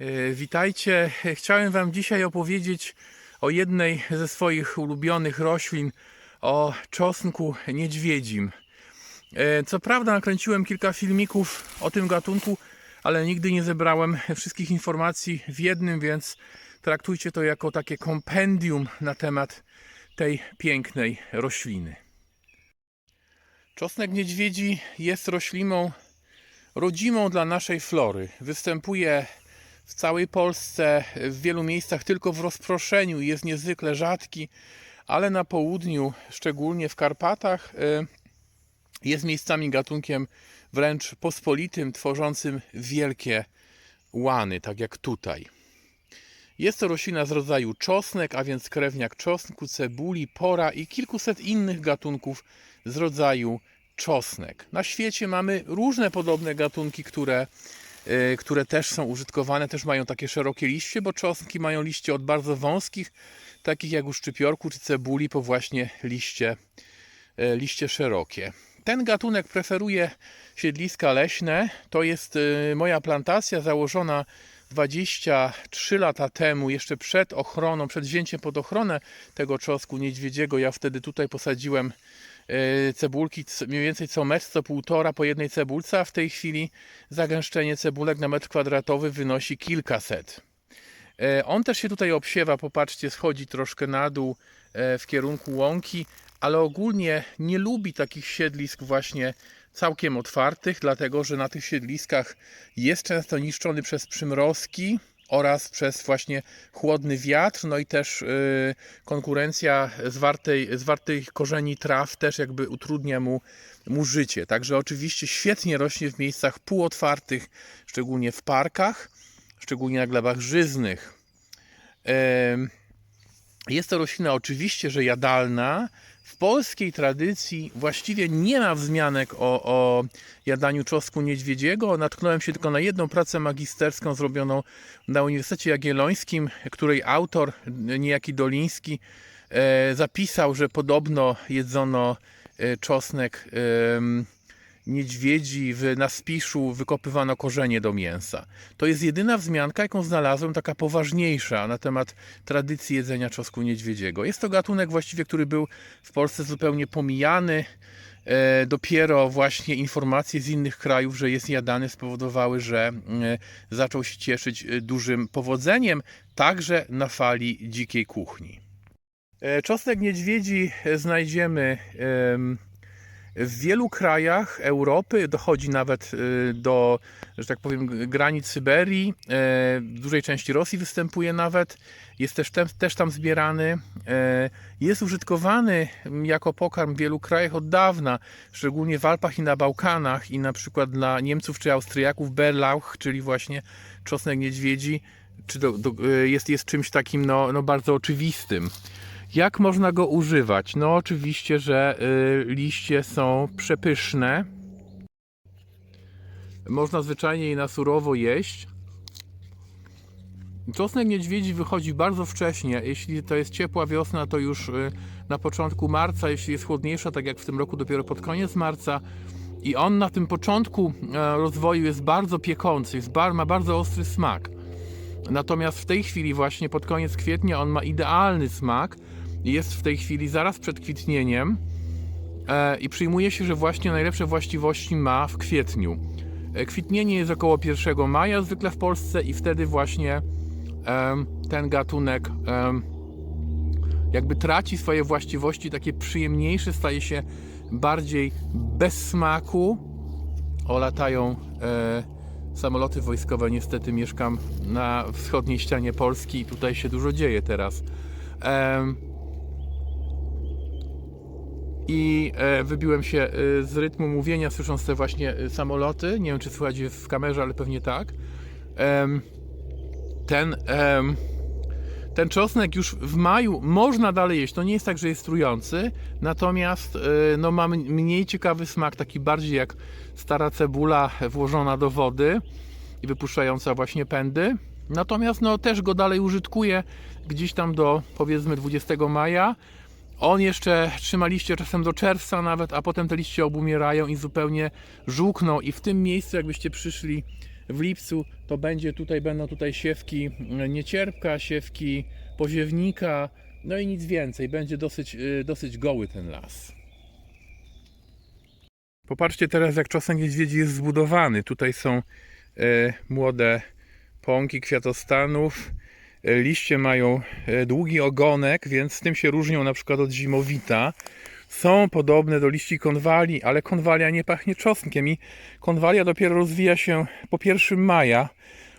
E, Witajcie. Chciałem Wam dzisiaj opowiedzieć o jednej ze swoich ulubionych roślin, o czosnku niedźwiedzim. E, Co prawda nakręciłem kilka filmików o tym gatunku, ale nigdy nie zebrałem wszystkich informacji w jednym, więc traktujcie to jako takie kompendium na temat tej pięknej rośliny. Czosnek niedźwiedzi jest rośliną rodzimą dla naszej flory. Występuje w całej Polsce, w wielu miejscach tylko w rozproszeniu, jest niezwykle rzadki, ale na południu, szczególnie w Karpatach, y, jest miejscami gatunkiem wręcz pospolitym, tworzącym wielkie łany, tak jak tutaj. Jest to roślina z rodzaju czosnek, a więc krewniak czosnku, cebuli, pora i kilkuset innych gatunków z rodzaju czosnek. Na świecie mamy różne podobne gatunki, które, które też są użytkowane, też mają takie szerokie liście, bo czosnki mają liście od bardzo wąskich, takich jak u szczypiorku czy cebuli, po właśnie liście, y, liście szerokie. Ten gatunek preferuje siedliska leśne. To jest y, moja plantacja założona 23 lata temu, jeszcze przed ochroną, przed wzięciem pod ochronę tego czosnku niedźwiedziego. Ja wtedy tutaj posadziłem e, cebulki c- mniej więcej co metr, co półtora po jednej cebulce, a w tej chwili zagęszczenie cebulek na metr kwadratowy wynosi kilkaset. E, On też się tutaj obsiewa, popatrzcie, schodzi troszkę na dół e, w kierunku łąki, ale ogólnie nie lubi takich siedlisk właśnie całkiem otwartych, dlatego że na tych siedliskach jest często niszczony przez przymrozki oraz przez właśnie chłodny wiatr, no i też y, konkurencja zwartej, zwartych korzeni traw też jakby utrudnia mu, mu życie. Także oczywiście świetnie rośnie w miejscach półotwartych, szczególnie w parkach, szczególnie na glebach żyznych. Jest to roślina oczywiście, że jadalna. Polskiej tradycji właściwie nie ma wzmianek o, o jadaniu czosnku niedźwiedziego. Natknąłem się tylko na jedną pracę magisterską zrobioną na Uniwersytecie Jagiellońskim, której autor, niejaki Doliński, e, zapisał, że podobno jedzono e, czosnek niedźwiedzi w, na spiszu wykopywano korzenie do mięsa. To jest jedyna wzmianka, jaką znalazłem, taka poważniejsza na temat tradycji jedzenia czosnku niedźwiedziego. Jest to gatunek właściwie, który był w Polsce zupełnie pomijany. E, dopiero właśnie informacje z innych krajów, że jest jadany, spowodowały, że e, zaczął się cieszyć e, dużym powodzeniem, także na fali dzikiej kuchni. E, Czosnek niedźwiedzi znajdziemy em, w wielu krajach Europy dochodzi nawet y, do, że tak powiem, granic Syberii, e, w dużej części Rosji występuje nawet, jest też, tem, też tam zbierany. e, Jest użytkowany jako pokarm w wielu krajach od dawna, szczególnie w Alpach i na Bałkanach i na przykład dla Niemców czy Austriaków Berlauch, czyli właśnie czosnek niedźwiedzi, czy do, do, jest, jest czymś takim no, no bardzo oczywistym. Jak można go używać? No oczywiście, że y, liście są przepyszne. Można zwyczajnie je na surowo jeść. Czosnek niedźwiedzi wychodzi bardzo wcześnie. Jeśli to jest ciepła wiosna, to już y, na początku marca. Jeśli jest chłodniejsza, tak jak w tym roku, dopiero pod koniec marca. I on na tym początku e, rozwoju jest bardzo piekący, jest bar, ma bardzo ostry smak. Natomiast w tej chwili, właśnie pod koniec kwietnia, on ma idealny smak. Jest w tej chwili zaraz przed kwitnieniem e, i przyjmuje się, że właśnie najlepsze właściwości ma w kwietniu. E, kwitnienie jest około 1 maja zwykle w Polsce i wtedy właśnie ten gatunek jakby traci swoje właściwości, takie przyjemniejsze, staje się bardziej bez smaku. O, latają e, samoloty wojskowe. Niestety mieszkam na wschodniej ścianie Polski i tutaj się dużo dzieje teraz. I e, wybiłem się e, z rytmu mówienia, słysząc te właśnie e, samoloty. Nie wiem, czy słychać je w kamerze, ale pewnie tak. Ten, ten czosnek już w maju można dalej jeść. To nie jest tak, że jest trujący, natomiast no, mamy mniej ciekawy smak, taki bardziej jak stara cebula włożona do wody i wypuszczająca właśnie pędy. Natomiast no, też go dalej użytkuję gdzieś tam do powiedzmy 20 maja. On jeszcze trzyma liście czasem do czerwca nawet, a potem te liście obumierają i zupełnie żółkną. I w tym miejscu, jakbyście przyszli w lipcu to będzie tutaj, będą tutaj siewki niecierpka, siewki poziewnika, no i nic więcej. Będzie dosyć, y, dosyć goły ten las. Popatrzcie teraz, jak czosnek niedźwiedzi jest zbudowany. Tutaj są e, młode pąki kwiatostanów. Liście mają e, długi ogonek, więc z tym się różnią na przykład od zimowita. Są podobne do liści konwali, ale konwalia nie pachnie czosnkiem i konwalia dopiero rozwija się po 1 maja.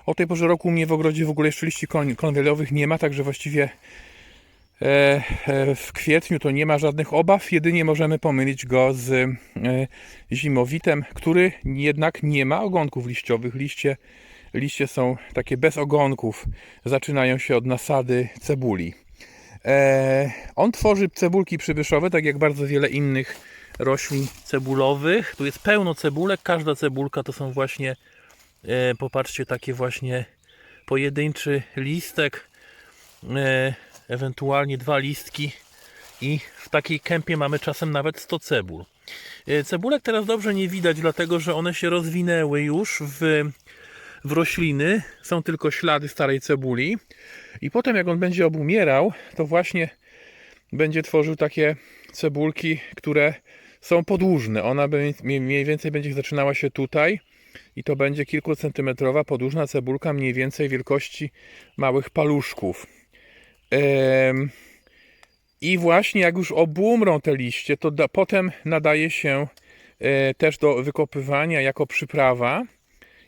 O tej porze roku u mnie w ogrodzie w ogóle jeszcze liści kon- konwaliowych nie ma, także właściwie e, e, w kwietniu to nie ma żadnych obaw, jedynie możemy pomylić go z zimowitem, który jednak nie ma ogonków liściowych. Liście, liście są takie bez ogonków, zaczynają się od nasady cebuli. E, on tworzy cebulki przybyszowe, tak jak bardzo wiele innych roślin cebulowych. Tu jest pełno cebulek, każda cebulka to są właśnie, e, popatrzcie, takie właśnie pojedynczy listek, e, ewentualnie dwa listki i w takiej kępie mamy czasem nawet 100 cebul. Cebulek teraz dobrze nie widać, dlatego że one się rozwinęły już w, w rośliny. Są tylko ślady starej cebuli. I potem, jak on będzie obumierał, to właśnie będzie tworzył takie cebulki, które są podłużne. Ona mniej więcej będzie zaczynała się tutaj i to będzie kilkucentymetrowa podłużna cebulka, mniej więcej wielkości małych paluszków. I właśnie jak już obumrą te liście, to potem nadaje się e, też do wykopywania jako przyprawa.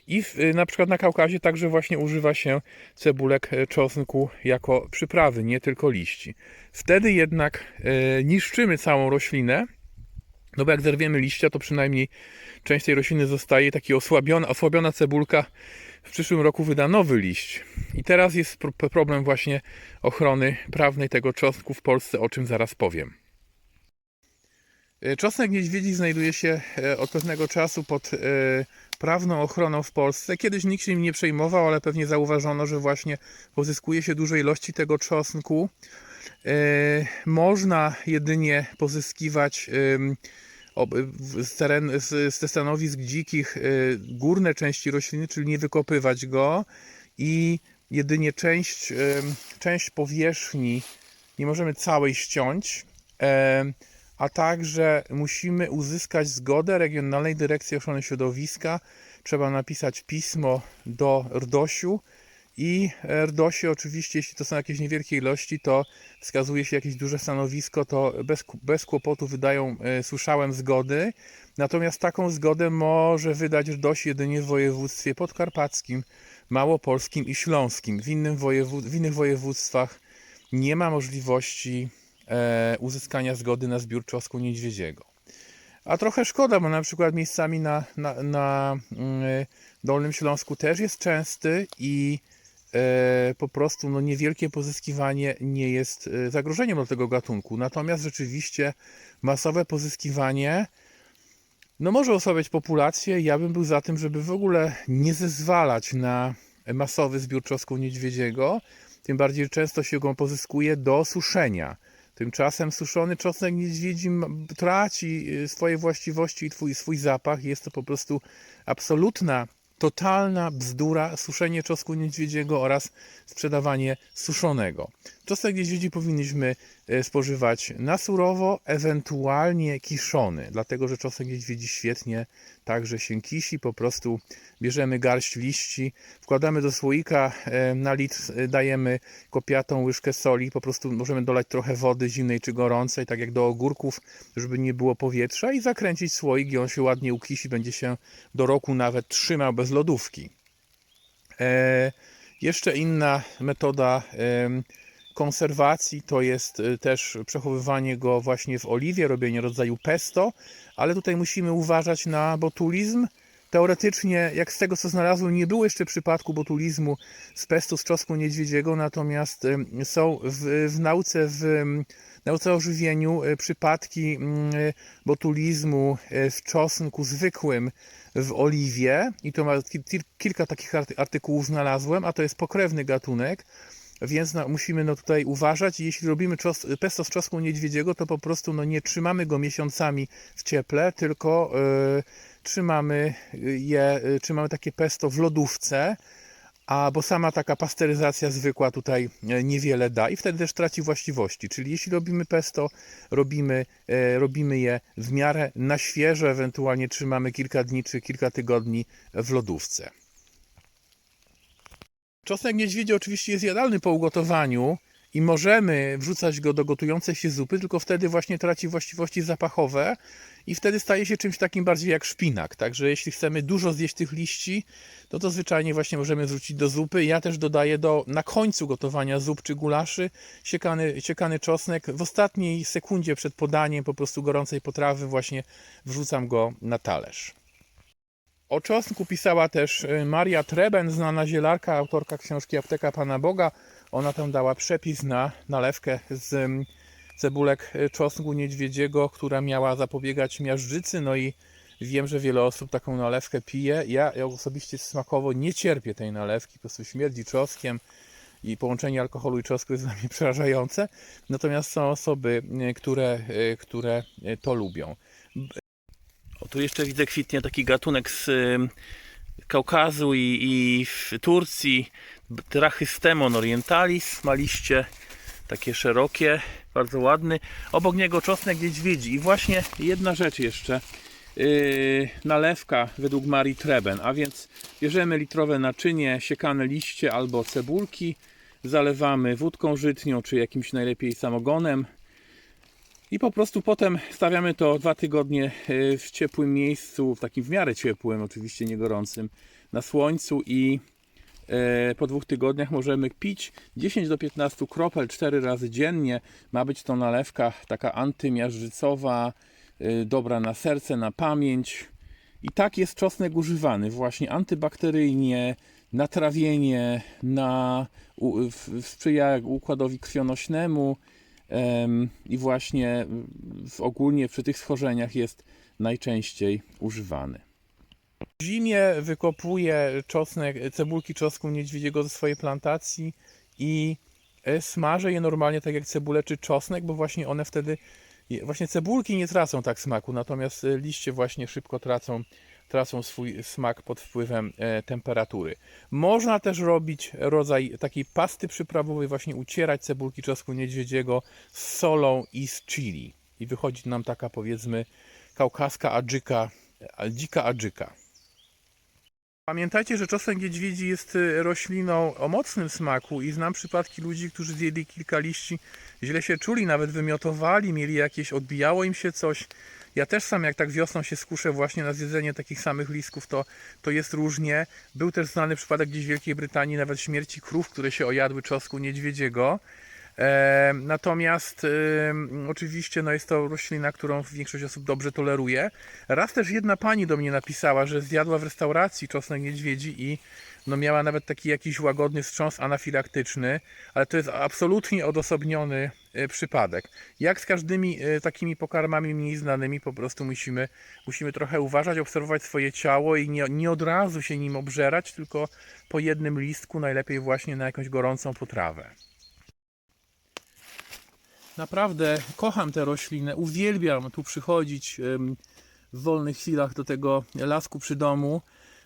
I w, y, na przykład na Kaukazie także właśnie używa się cebulek e, czosnku jako przyprawy, nie tylko liści. Wtedy jednak e, niszczymy całą roślinę, no bo jak zerwiemy liścia, to przynajmniej część tej rośliny zostaje taki osłabiona, osłabiona cebulka w przyszłym roku wyda nowy liść. I teraz jest pro- problem właśnie ochrony prawnej tego czosnku w Polsce, o czym zaraz powiem. E, Czosnek niedźwiedzi znajduje się e, od pewnego czasu pod e, prawną ochroną w Polsce. Kiedyś nikt się nim nie przejmował, ale pewnie zauważono, że właśnie pozyskuje się duże ilości tego czosnku. Można jedynie pozyskiwać z, teren, z, ze stanowisk dzikich górne części rośliny, czyli nie wykopywać go i jedynie część, część powierzchni nie możemy całej ściąć. A także musimy uzyskać zgodę Regionalnej Dyrekcji Ochrony Środowiska. Trzeba napisać pismo do RDOŚ-u i RDOŚie oczywiście, jeśli to są jakieś niewielkie ilości, to wskazuje się jakieś duże stanowisko, to bez, bez kłopotu wydają, e, słyszałem, zgody. Natomiast taką zgodę może wydać RDOŚ jedynie w województwie podkarpackim, małopolskim i śląskim. W, innym wojewód, w innych województwach nie ma możliwości e, uzyskania zgody na zbiór czosnku niedźwiedziego. A trochę szkoda, bo na przykład miejscami na, na, na mm, Dolnym Śląsku też jest częsty i e, po prostu no, niewielkie pozyskiwanie nie jest e, zagrożeniem dla tego gatunku. Natomiast rzeczywiście masowe pozyskiwanie no, może osłabiać populację. Ja bym był za tym, żeby w ogóle nie zezwalać na masowy zbiór czosnku niedźwiedziego. Tym bardziej często się go pozyskuje do suszenia. Tymczasem suszony czosnek niedźwiedzi traci y, swoje właściwości i twój, swój zapach. Jest to po prostu absolutna, totalna bzdura suszenie czosnku niedźwiedziego oraz sprzedawanie suszonego. Czosnek niedźwiedzi powinniśmy spożywać na surowo, ewentualnie kiszony, dlatego że czosnek niedźwiedzi świetnie także się kisi. Po prostu bierzemy garść liści, wkładamy do słoika, e, na litr e, dajemy kopiatą łyżkę soli, po prostu możemy dolać trochę wody zimnej czy gorącej, tak jak do ogórków, żeby nie było powietrza i zakręcić słoik i on się ładnie ukisi, będzie się do roku nawet trzymał bez lodówki. E, jeszcze inna metoda konserwacji to jest e, też przechowywanie go właśnie w oliwie, robienie rodzaju pesto, ale tutaj musimy uważać na botulizm. Teoretycznie, jak z tego co znalazłem, nie było jeszcze przypadku botulizmu z pesto z czosnku niedźwiedziego, natomiast em, są w, w nauce w nauce o żywieniu e, przypadki botulizmu w czosnku zwykłym w oliwie i to ma ki- ki- kilka takich arty- artykułów znalazłem, a to jest pokrewny gatunek więc no, musimy no, tutaj uważać. Jeśli robimy czos, pesto z czosnku niedźwiedziego, to po prostu no, nie trzymamy go miesiącami w cieple, tylko e, trzymamy je, e, trzymamy takie pesto w lodówce, a bo sama taka pasteryzacja zwykła tutaj e, niewiele da i wtedy też traci właściwości. Czyli jeśli robimy pesto, robimy, e, robimy je w miarę na świeżo, ewentualnie trzymamy kilka dni czy kilka tygodni w lodówce. Czosnek niedźwiedzi oczywiście jest jadalny po ugotowaniu i możemy wrzucać go do gotującej się zupy, tylko wtedy właśnie traci właściwości zapachowe i wtedy staje się czymś takim bardziej jak szpinak. Także jeśli chcemy dużo zjeść tych liści, no to zwyczajnie właśnie możemy wrzucić do zupy. Ja też dodaję do na końcu gotowania zup czy gulaszy siekany, siekany czosnek. W ostatniej sekundzie przed podaniem po prostu gorącej potrawy właśnie wrzucam go na talerz. O czosnku pisała też y, Maria Treben, znana zielarka, autorka książki Apteka Pana Boga. Ona tam dała przepis na nalewkę z ym, cebulek y, czosnku niedźwiedziego, która miała zapobiegać miażdżycy. No i wiem, że wiele osób taką nalewkę pije. Ja, ja osobiście smakowo nie cierpię tej nalewki, po prostu śmierdzi czosnkiem i połączenie alkoholu i czosnku jest dla mnie przerażające. Natomiast są osoby, y, które, które to lubią. Tu jeszcze widzę kwitnie taki gatunek z Kaukazu i, i w Turcji, Trachystemon orientalis, ma liście takie szerokie, bardzo ładny. Obok niego czosnek niedźwiedzi. I właśnie jedna rzecz jeszcze. Yy, nalewka według Marii Treben, a więc bierzemy litrowe naczynie, siekane liście albo cebulki, zalewamy wódką żytnią, czy jakimś najlepiej samogonem, i po prostu potem stawiamy to dwa tygodnie y, w ciepłym miejscu, w takim w miarę ciepłym, oczywiście nie gorącym, na słońcu i e, po dwóch tygodniach możemy pić 10 do 15 kropel 4 razy dziennie. Ma być to nalewka taka antymiażdżycowa, y, dobra na serce, na pamięć. I tak jest czosnek używany właśnie antybakteryjnie, na trawienie, na, sprzyja układowi krwionośnemu, Em, i właśnie ogólnie przy tych schorzeniach jest najczęściej używany. W zimie wykopuję czosnek, cebulki czosnku niedźwiedziego ze swojej plantacji i e, smażę je normalnie tak jak cebulę czy czosnek, bo właśnie one wtedy, właśnie cebulki nie tracą tak smaku, natomiast e, liście właśnie szybko tracą tracą swój smak pod wpływem e, temperatury. Można też robić rodzaj takiej pasty przyprawowej, właśnie ucierać cebulki czosnku niedźwiedziego z solą i z chili. I wychodzi nam taka powiedzmy kaukaska adżyka, dzika adżyka. Pamiętajcie, że czosnek niedźwiedzi jest e, rośliną o mocnym smaku i znam przypadki ludzi, którzy zjedli kilka liści, źle się czuli, nawet wymiotowali, mieli jakieś, odbijało im się coś. Ja też sam jak tak wiosną się skuszę właśnie na zjedzenie takich samych listków, to, to jest różnie. Był też znany przypadek gdzieś w Wielkiej Brytanii nawet śmierci krów, które się ojadły czosku niedźwiedziego. E, natomiast e, oczywiście no jest to roślina, którą większość osób dobrze toleruje. Raz też jedna pani do mnie napisała, że zjadła w restauracji czosnek niedźwiedzi i no miała nawet taki jakiś łagodny wstrząs anafilaktyczny, ale to jest absolutnie odosobniony przypadek. Jak z każdymi e, takimi pokarmami mniej znanymi, po prostu musimy, musimy trochę uważać, obserwować swoje ciało i nie, nie od razu się nim obżerać, tylko po jednym listku, najlepiej właśnie na jakąś gorącą potrawę. Naprawdę kocham tę roślinę, uwielbiam tu przychodzić w wolnych chwilach do tego lasku przy domu.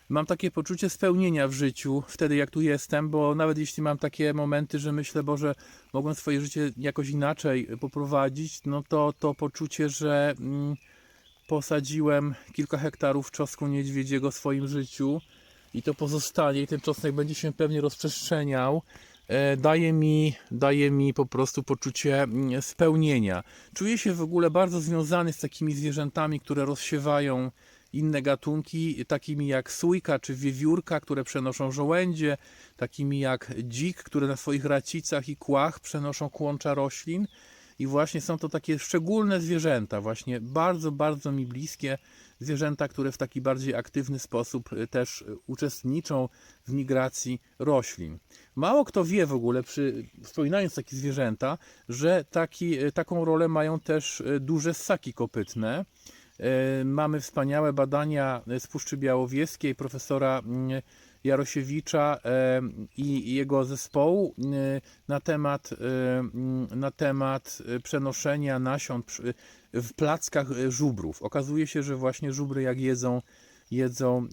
Mam takie poczucie spełnienia w życiu wtedy, jak tu jestem, bo nawet jeśli mam takie momenty, że myślę, Boże, mogłem swoje życie jakoś inaczej poprowadzić, no to to poczucie, że mm, posadziłem kilka hektarów czosnku niedźwiedziego w swoim życiu i to pozostanie i ten czosnek będzie się pewnie rozprzestrzeniał, e, daje mi, daje mi po prostu poczucie mm, spełnienia. Czuję się w ogóle bardzo związany z takimi zwierzętami, które rozsiewają inne gatunki, takimi jak sójka czy wiewiórka, które przenoszą żołędzie, takimi jak dzik, które na swoich racicach i kłach przenoszą kłącza roślin. I właśnie są to takie szczególne zwierzęta, właśnie bardzo, bardzo mi bliskie zwierzęta, które w taki bardziej aktywny sposób y, też y, uczestniczą w migracji roślin. Mało kto wie w ogóle, przy, wspominając takie zwierzęta, że taki, y, taką rolę mają też duże ssaki kopytne. E, Mamy wspaniałe badania z Puszczy Białowieskiej profesora mm, Jarosiewicza e, i jego zespołu e, na temat, e, m, na temat przenoszenia nasion w plackach żubrów. Okazuje się, że właśnie żubry jak jedzą jedzą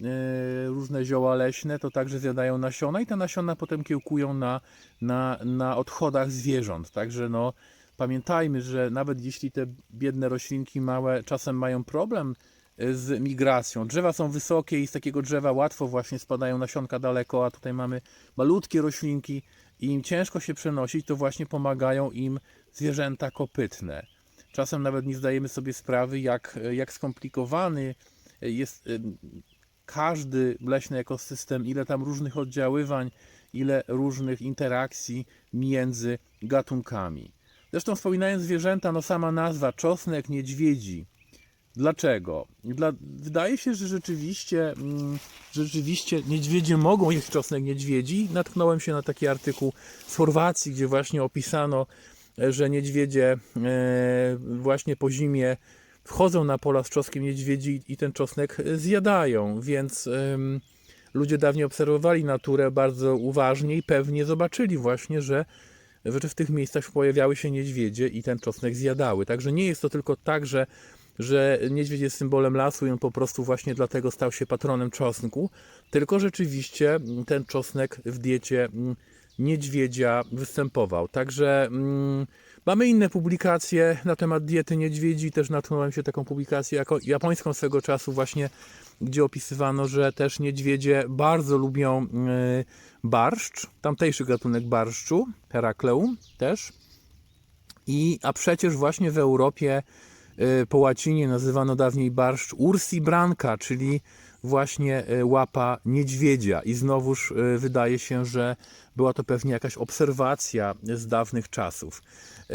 różne zioła leśne, to także zjadają nasiona i te nasiona potem kiełkują na, na, na odchodach zwierząt. Także no, pamiętajmy, że nawet jeśli te biedne roślinki małe czasem mają problem e, z migracją, drzewa są wysokie i z takiego drzewa łatwo właśnie spadają nasionka daleko, a tutaj mamy malutkie roślinki i im ciężko się przenosić, to właśnie pomagają im zwierzęta kopytne. Czasem nawet nie zdajemy sobie sprawy, jak, jak skomplikowany jest y, każdy leśny ekosystem, ile tam różnych oddziaływań, ile różnych interakcji między gatunkami. Zresztą wspominając zwierzęta, no sama nazwa czosnek niedźwiedzi. Dlaczego? Dla, wydaje się, że rzeczywiście, mm, rzeczywiście niedźwiedzie mogą jeść czosnek niedźwiedzi. Natknąłem się na taki artykuł z Chorwacji, gdzie właśnie opisano, że niedźwiedzie e, właśnie po zimie wchodzą na pola z czosnkiem niedźwiedzi i ten czosnek zjadają, więc ludzie dawniej obserwowali naturę bardzo uważnie i pewnie zobaczyli właśnie, że, że w tych miejscach pojawiały się niedźwiedzie i ten czosnek zjadały. Także nie jest to tylko tak, że, że niedźwiedź jest symbolem lasu i on po prostu właśnie dlatego stał się patronem czosnku, tylko rzeczywiście ten czosnek w diecie mm, niedźwiedzia występował. Także mm, mamy inne publikacje na temat diety niedźwiedzi. Też natknąłem się taką publikację jako japońską swego czasu właśnie, gdzie opisywano, że też niedźwiedzie bardzo lubią y, barszcz, tamtejszy gatunek barszczu, Herakleum też. I, a przecież właśnie w Europie y, po łacinie nazywano dawniej barszcz ursi branca, czyli właśnie y, łapa niedźwiedzia. I znowuż y, wydaje się, że była to pewnie jakaś obserwacja z dawnych czasów. Y,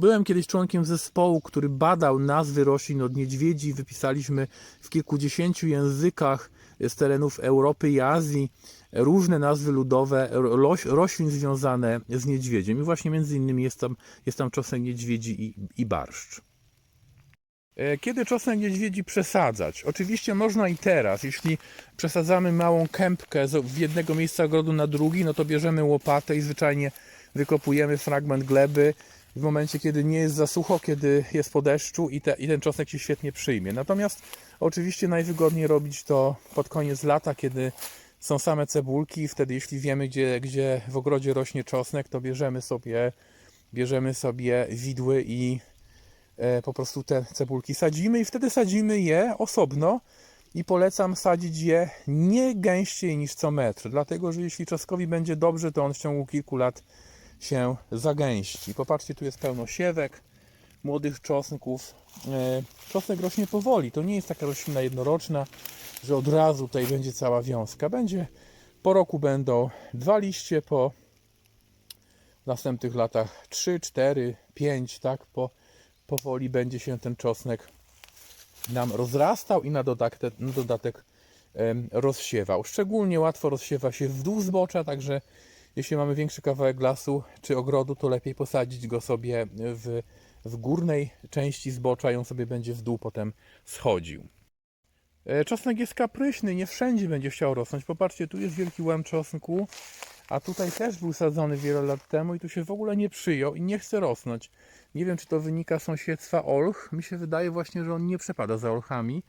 Byłem kiedyś członkiem zespołu, który badał nazwy roślin od niedźwiedzi. Wypisaliśmy w kilkudziesięciu językach z terenów Europy i Azji różne nazwy ludowe roś- roślin związane z niedźwiedziem. I właśnie między innymi jest tam, jest tam czosnek niedźwiedzi i, i barszcz. E, Kiedy czosnek niedźwiedzi przesadzać? Oczywiście można i teraz. Jeśli przesadzamy małą kępkę z jednego miejsca ogrodu na drugi, no to bierzemy łopatę i zwyczajnie wykopujemy fragment gleby w momencie, kiedy nie jest za sucho, kiedy jest po deszczu i, te, i ten czosnek się świetnie przyjmie. Natomiast oczywiście najwygodniej robić to pod koniec lata, kiedy są same cebulki wtedy jeśli wiemy, gdzie, gdzie w ogrodzie rośnie czosnek, to bierzemy sobie, bierzemy sobie widły i po prostu te cebulki sadzimy i wtedy sadzimy je osobno i polecam sadzić je nie gęściej niż co metr, dlatego że jeśli czosnkowi będzie dobrze, to on w ciągu kilku lat się zagęści. Popatrzcie, tu jest pełno siewek, młodych czosnków. E, Czosnek rośnie powoli, to nie jest taka roślina jednoroczna, że od razu tutaj będzie cała wiązka. Będzie po roku będą dwa liście, po następnych latach 3, 4, 5, tak? Po, powoli będzie się ten czosnek nam rozrastał i na dodatek, na dodatek rozsiewał. Szczególnie łatwo rozsiewa się w dół zbocza, także jeśli mamy większy kawałek lasu czy ogrodu, to lepiej posadzić go sobie w, w górnej części zbocza i on sobie będzie w dół potem schodził. E, Czosnek jest kapryśny, nie wszędzie będzie chciał rosnąć. Popatrzcie, tu jest wielki łam czosnku, a tutaj też był sadzony wiele lat temu i tu się w ogóle nie przyjął i nie chce rosnąć. Nie wiem, czy to wynika z sąsiedztwa olch. Mi się wydaje właśnie, że on nie przepada za olchami.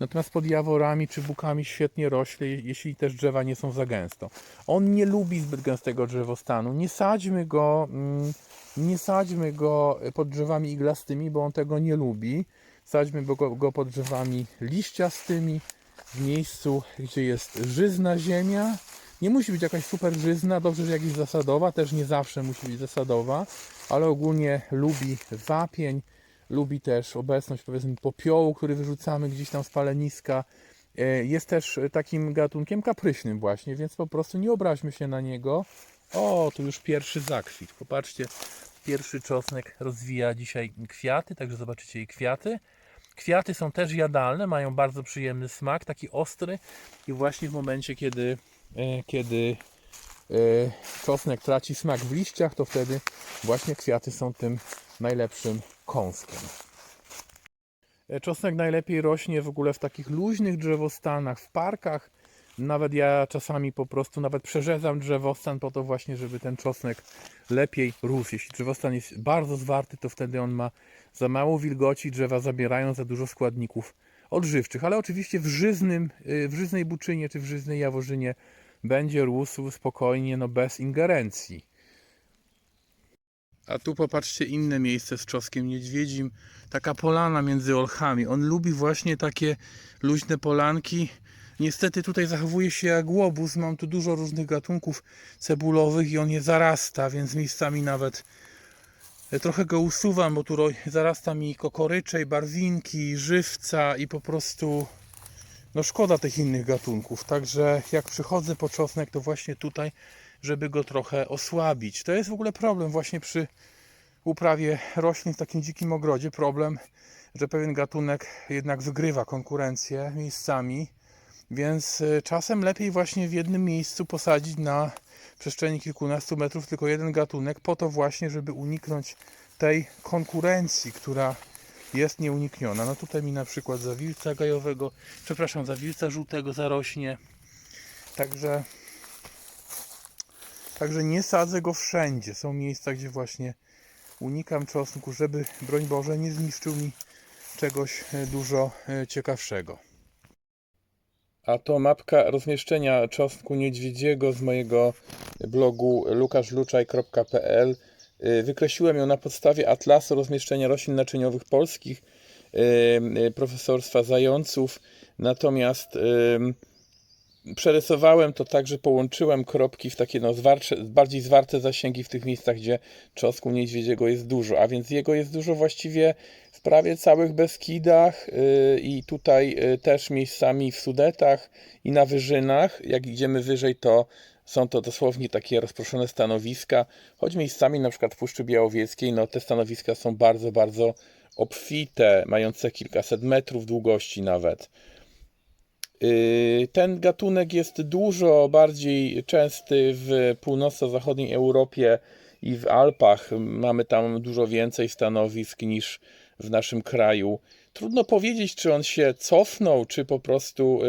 Natomiast pod jaworami czy bukami świetnie rośnie, jeśli też drzewa nie są za gęsto. On nie lubi zbyt gęstego drzewostanu. Nie sadźmy go, mm, nie sadźmy go pod drzewami iglastymi, bo on tego nie lubi. Sadźmy go, go pod drzewami liściastymi, w miejscu, gdzie jest żyzna ziemia. Nie musi być jakaś super żyzna, dobrze, że jakaś zasadowa, też nie zawsze musi być zasadowa, ale ogólnie lubi wapień, lubi też obecność powiedzmy popiołu, który wyrzucamy gdzieś tam z paleniska. E, Jest też takim gatunkiem kapryśnym właśnie, więc po prostu nie obraźmy się na niego. O, tu już pierwszy zakwit. Popatrzcie, pierwszy czosnek rozwija dzisiaj kwiaty, także zobaczycie jej kwiaty. Kwiaty są też jadalne, mają bardzo przyjemny smak, taki ostry i właśnie w momencie, kiedy, kiedy e, czosnek traci smak w liściach, to wtedy właśnie kwiaty są tym najlepszym kąskiem. E, Czosnek najlepiej rośnie w ogóle w takich luźnych drzewostanach, w parkach, Nawet ja czasami po prostu nawet przerzezam drzewostan po to właśnie, żeby ten czosnek lepiej rósł. Jeśli drzewostan jest bardzo zwarty, to wtedy on ma za mało wilgoci, drzewa zabierają za dużo składników odżywczych. Ale oczywiście w, żyznym, w żyznej buczynie czy w żyznej jaworzynie będzie rósł spokojnie, no bez ingerencji. A tu popatrzcie inne miejsce z czosnkiem niedźwiedzim. Taka polana między olchami. On lubi właśnie takie luźne polanki. Niestety tutaj zachowuje się jak łobuz. Mam tu dużo różnych gatunków cebulowych i on je zarasta, więc miejscami nawet e, trochę go usuwam, bo tu zarasta mi kokoryczej, barwinki, żywca i po prostu no szkoda tych innych gatunków. Także jak przychodzę po czosnek, to właśnie tutaj, żeby go trochę osłabić. To jest w ogóle problem właśnie przy uprawie roślin w takim dzikim ogrodzie. Problem, że pewien gatunek jednak wygrywa konkurencję miejscami, więc y, czasem lepiej właśnie w jednym miejscu posadzić na przestrzeni kilkunastu metrów tylko jeden gatunek, po to właśnie, żeby uniknąć tej konkurencji, która jest nieunikniona. No tutaj mi na przykład zawilca gajowego, przepraszam, zawilca żółtego zarośnie. Także Także nie sadzę go wszędzie. Są miejsca, gdzie właśnie unikam czosnku, żeby, broń Boże, nie zniszczył mi czegoś e, dużo e, ciekawszego. A to mapka rozmieszczenia czosnku niedźwiedziego z mojego blogu lukaszluczaj.pl. Y, Wykreśliłem ją na podstawie atlasu rozmieszczenia roślin naczyniowych polskich y, y, profesorstwa Zająców. Natomiast przerysowałem to tak, że połączyłem kropki w takie no, zwarcze, bardziej zwarte zasięgi w tych miejscach, gdzie czosnku niedźwiedziego jest dużo, a więc jego jest dużo właściwie w prawie całych Beskidach i tutaj też miejscami w Sudetach i na wyżynach. Jak idziemy wyżej, to są to dosłownie takie rozproszone stanowiska, choć miejscami na przykład w Puszczy Białowieckiej, no te stanowiska są bardzo, bardzo obfite, mające kilkaset metrów długości nawet. Yy, Ten gatunek jest dużo bardziej częsty w północno-zachodniej Europie i w Alpach. Mamy tam dużo więcej stanowisk niż w naszym kraju. Trudno powiedzieć, czy on się cofnął, czy po prostu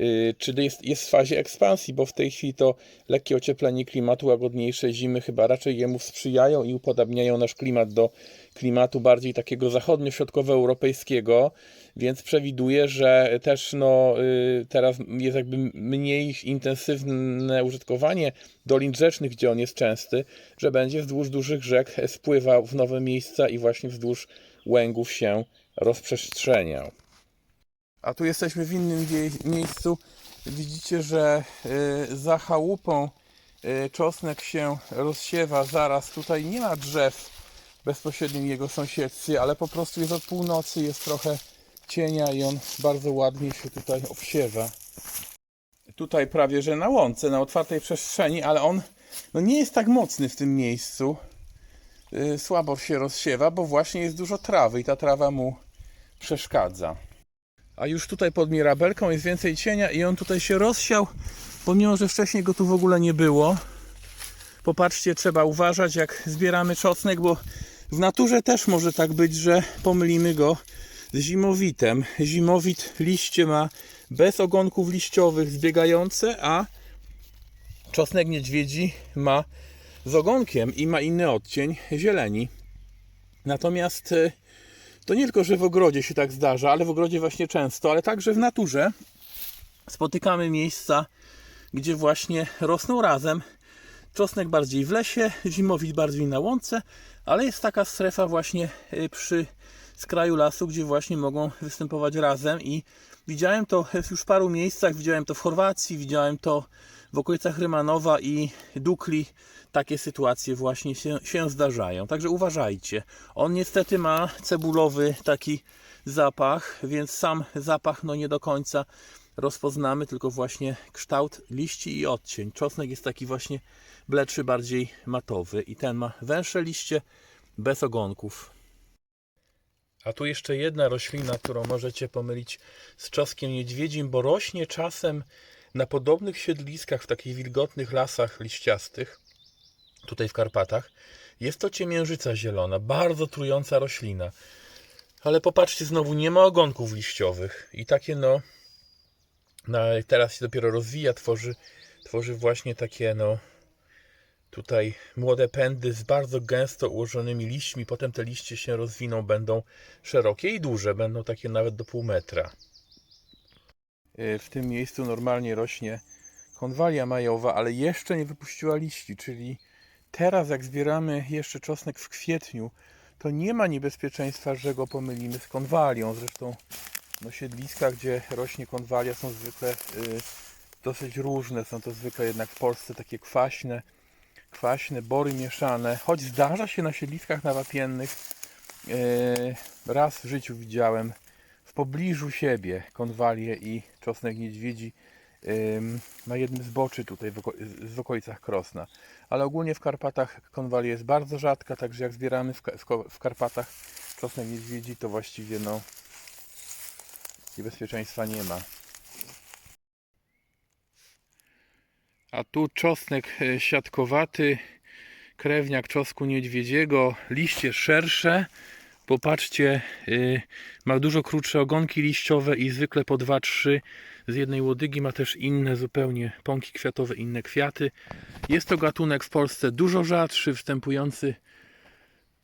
y, czy jest, jest w fazie ekspansji, bo w tej chwili to lekkie ocieplenie klimatu, łagodniejsze zimy chyba raczej jemu sprzyjają i upodabniają nasz klimat do klimatu bardziej takiego zachodnio-środkowoeuropejskiego, więc przewiduję, że też no, y, teraz jest jakby mniej intensywne użytkowanie dolin rzecznych, gdzie on jest częsty, że będzie wzdłuż dużych rzek spływał w nowe miejsca i właśnie wzdłuż łęgów się rozprzestrzeniał. A tu jesteśmy w innym miejscu. Widzicie, że y, za chałupą y, czosnek się rozsiewa zaraz. Tutaj nie ma drzew bezpośrednim jego sąsiedztwie, ale po prostu jest od północy, jest trochę cienia i on bardzo ładnie się tutaj obsiewa. Tutaj prawie, że na łące, na otwartej przestrzeni, ale on no nie jest tak mocny w tym miejscu. Y, Słabo się rozsiewa, bo właśnie jest dużo trawy i ta trawa mu przeszkadza. A już tutaj pod mirabelką jest więcej cienia i on tutaj się rozsiał, pomimo że wcześniej go tu w ogóle nie było. Popatrzcie, trzeba uważać jak zbieramy czosnek, bo w naturze też może tak być, że pomylimy go z zimowitem. Zimowit liście ma bez ogonków liściowych zbiegające, a czosnek niedźwiedzi ma z ogonkiem i ma inny odcień zieleni. Natomiast y, to nie tylko, że w ogrodzie się tak zdarza, ale w ogrodzie właśnie często, ale także w naturze spotykamy miejsca, gdzie właśnie rosną razem. Czosnek bardziej w lesie, zimowit bardziej na łące, ale jest taka strefa właśnie y, przy skraju lasu, gdzie właśnie mogą występować razem i widziałem to w już paru miejscach, widziałem to w Chorwacji, widziałem to w okolicach Rymanowa i Dukli. Takie sytuacje właśnie się, się zdarzają, także uważajcie. On niestety ma cebulowy taki zapach, więc sam zapach no nie do końca rozpoznamy, tylko właśnie kształt liści i odcień. Czosnek jest taki właśnie bledszy, bardziej matowy i ten ma węższe liście bez ogonków. A tu jeszcze jedna roślina, którą możecie pomylić z czosnkiem niedźwiedzim, bo rośnie czasem na podobnych siedliskach w takich wilgotnych lasach liściastych, tutaj w Karpatach. Jest to ciemiężyca zielona, bardzo trująca roślina. Ale popatrzcie, znowu nie ma ogonków liściowych i takie no No teraz się dopiero rozwija, tworzy, tworzy właśnie takie no tutaj młode pędy z bardzo gęsto ułożonymi liśćmi. Potem te liście się rozwiną, będą szerokie i duże, będą takie nawet do pół metra. Y, W tym miejscu normalnie rośnie konwalia majowa, ale jeszcze nie wypuściła liści, czyli teraz jak zbieramy jeszcze czosnek w kwietniu, to nie ma niebezpieczeństwa, że go pomylimy z konwalią. Zresztą no, siedliska, gdzie rośnie konwalia są zwykle y, dosyć różne. Są to zwykle jednak w Polsce takie kwaśne, kwaśne, bory mieszane. Choć zdarza się na siedliskach nawapiennych, y, raz w życiu widziałem pobliżu siebie konwalię i czosnek niedźwiedzi na jednym z boczy tutaj w, oko w okolicach Krosna. Ale ogólnie w Karpatach konwalia jest bardzo rzadka, także jak zbieramy w, Karpatach czosnek niedźwiedzi, to właściwie no niebezpieczeństwa nie ma. A tu czosnek e, siatkowaty, krewniak czosnku niedźwiedziego, liście szersze. Popatrzcie, y, ma dużo krótsze ogonki liściowe i zwykle po 2-3 z jednej łodygi ma też inne zupełnie pąki kwiatowe, inne kwiaty. Jest to gatunek w Polsce dużo rzadszy, występujący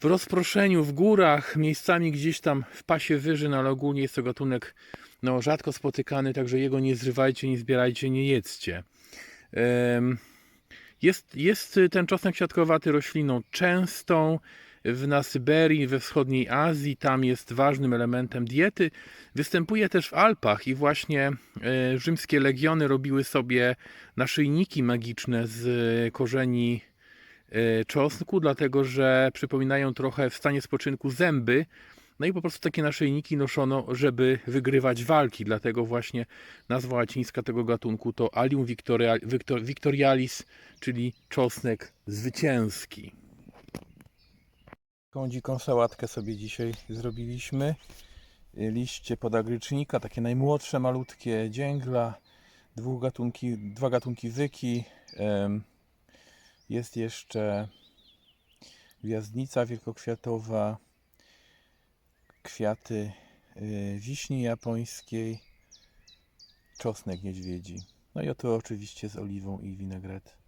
w rozproszeniu w górach, miejscami gdzieś tam w pasie wyżyn, ale ogólnie jest to gatunek no, rzadko spotykany, także jego nie zrywajcie, nie zbierajcie, nie jedzcie. Jest, jest ten czosnek siatkowaty rośliną częstą w, na Syberii, we wschodniej Azji, tam jest ważnym elementem diety. Występuje też w Alpach i właśnie e, rzymskie legiony robiły sobie naszyjniki magiczne z e, korzeni e, czosnku, dlatego że przypominają trochę w stanie spoczynku zęby. No i po prostu takie naszyjniki noszono, żeby wygrywać walki. Dlatego właśnie nazwa łacińska tego gatunku to Allium victoria, victor, victorialis, czyli czosnek zwycięski. Taką dziką sałatkę sobie dzisiaj zrobiliśmy. Liście podagrycznika, takie najmłodsze, malutkie dzięgla, dwóch gatunki, dwa gatunki zyki. Jest jeszcze gwiazdnica wielkokwiatowa, kwiaty y, wiśni japońskiej, czosnek niedźwiedzi. No i oto oczywiście z oliwą i winegret.